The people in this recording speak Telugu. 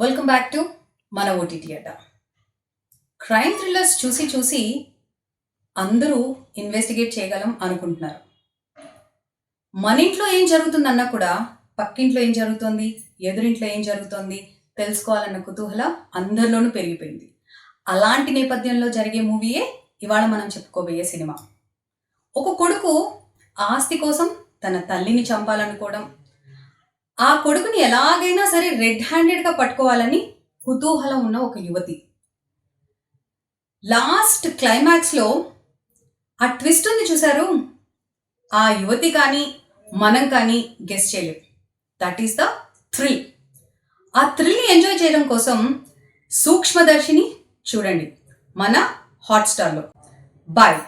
వెల్కమ్ యాక్ టు మన ఓటీటీ అట. క్రైమ్ థ్రిల్లర్స్ చూసి చూసి అందరూ ఇన్వెస్టిగేట్ చేయగలం అనుకుంటున్నారు. మన ఇంట్లో ఏం జరుగుతుందన్నా కూడా పక్కింట్లో ఏం జరుగుతోంది ఎదురింట్లో ఏం జరుగుతోంది తెలుసుకోవాలన్న కుతూహలం అందరిలోనూ పెరిగిపోయింది. అలాంటి నేపథ్యంలో జరిగే మూవీయే ఇవాళ మనం చెప్పుకోబోయే సినిమా. ఒక కొడుకు ఆస్తి కోసం తన తల్లిని చంపాలనుకోవడం ఆ కొడుకుని ఎలాగైనా సరే రెడ్ హ్యాండెడ్గా పట్టుకోవాలని కుతూహలం ఉన్న ఒక యువతి. లాస్ట్ క్లైమాక్స్లో ఆ ట్విస్ట్ ఉంది చూశారు? ఆ యువతి కానీ మనం కానీ గెస్ చేయలేం. దట్ ఈస్ ద థ్రిల్ ఆ థ్రిల్ని ఎంజాయ్ చేయడం కోసం సూక్ష్మదర్శిని చూడండి. మన హాట్స్టార్లో బాయ్